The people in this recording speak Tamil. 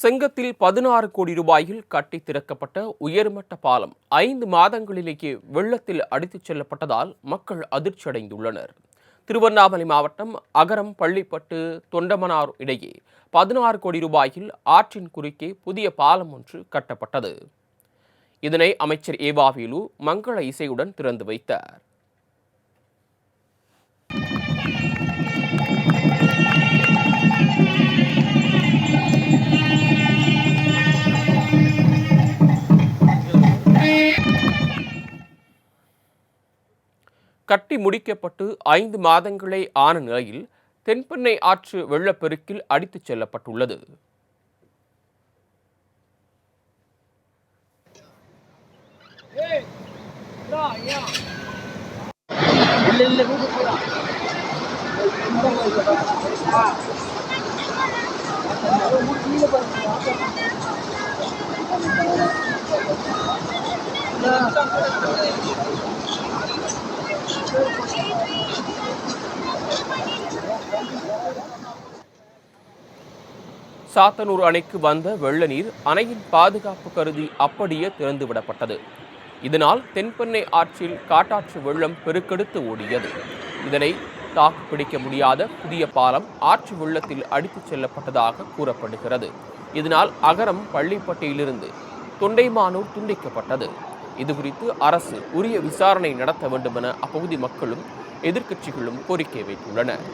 செங்கத்தில் பதினாறு கோடி ரூபாயில் கட்டி திறக்கப்பட்ட உயர்மட்ட பாலம் ஐந்து மாதங்களிலேயே வெள்ளத்தில் அடித்துச் செல்லப்பட்டதால் மக்கள் அதிர்ச்சியடைந்துள்ளனர். திருவண்ணாமலை மாவட்டம் அகரம் பள்ளிப்பட்டு தொண்டமனார் இடையே பதினாறு கோடி ரூபாயில் ஆற்றின் குறுக்கே புதிய பாலம் ஒன்று கட்டப்பட்டது. இதனை அமைச்சர் ஏவாவேலு மங்கள இசையுடன் திறந்து வைத்தார். கட்டி முடிக்கப்பட்டு ஐந்து மாதங்களே ஆன நிலையில் தென்பெண்ணை ஆற்று வெள்ளப்பெருக்கில் அடித்துச் செல்லப்பட்டுள்ளது சாத்தனூர் அணைக்கு வந்த வெள்ள நீர் அணையின் பாதுகாப்பு கருதி அப்படியே திறந்துவிடப்பட்டது. இதனால் தென்பெண்ணை ஆற்றில் காட்டாற்று வெள்ளம் பெருக்கெடுத்து ஓடியது. இதனை தாக்கு பிடிக்க முடியாத புதிய பாலம் ஆற்று வெள்ளத்தில் அடித்துச் செல்லப்பட்டதாக கூறப்படுகிறது. இதனால் அகரம் பள்ளிப்பட்டியிலிருந்து தொண்டைமானூர் துண்டிக்கப்பட்டது. இதுகுறித்து அரசு உரிய விசாரணை நடத்த வேண்டுமென அப்பகுதி மக்களும் எதிர்க்கட்சிகளும் கோரிக்கை வைத்துள்ளனர்.